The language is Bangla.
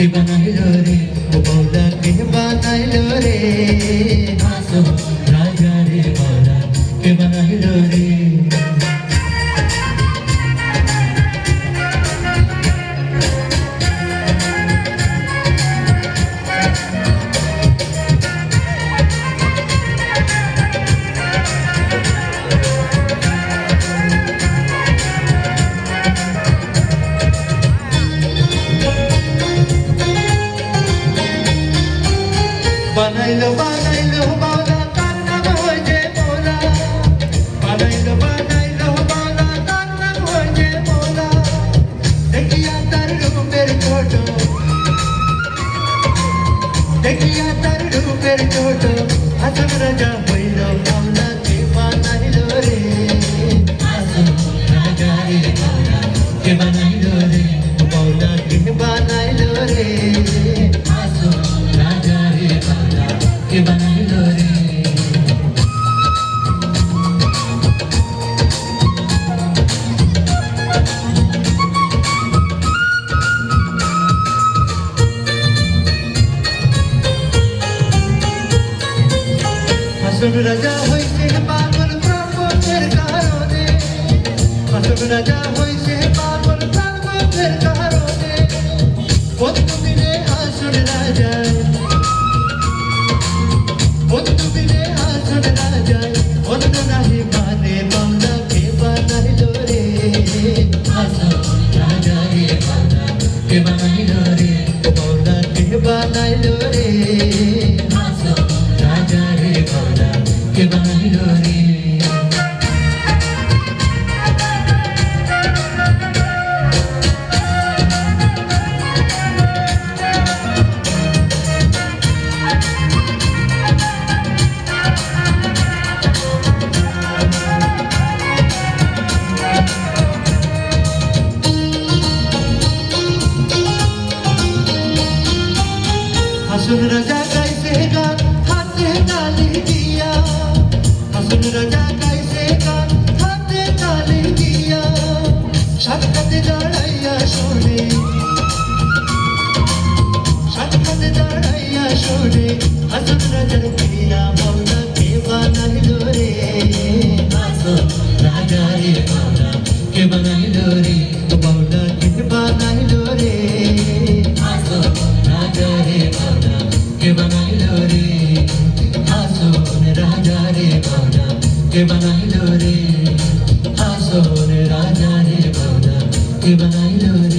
কে বানাইলো রে ও মৌলা কে বানাইলো রে। বানাইলো বানাইলো মাওলা তার নাম হয়েছে মোলা বানাইলো বানাইলো মাওলা তার নাম হয়েছে মোলা দেখিয়া তার রূপের ছোট। দেখিয়া তার রূপের ছোট। আসম রাজা হইল মাওলা কে বানাইলো রে। আসম রাজা রে মাওলা কে বানাইলো রাজা হইছে পাগল প্রভুদের কারণে। রাজা হইছে পাগল প্রভুদের কারণে। বন্ধু মিলে হাসন রাজা। কে বানাইল রে বাংলা কে বানাইল রে রাজা রে বাংলা কে বানাইল রে হাসুন রাজা গাইছে গান, হাতে তালি দিয়া। হাসুন রাজা গাইছে গান, হাতে তালি দিয়া। সাক্ষাতে দাঁড়াইয়া শোনে। সাক্ষাতে দাঁড়াইয়া শোনে। হাসুন রাজার প্রিয়া মাওলা কে বানাইল রে। হাসুন রাজা রে মাওলা কে বানাইল কে বানাইল রে? হাসুন রাজা রে মাওলা কে বানাইল রে?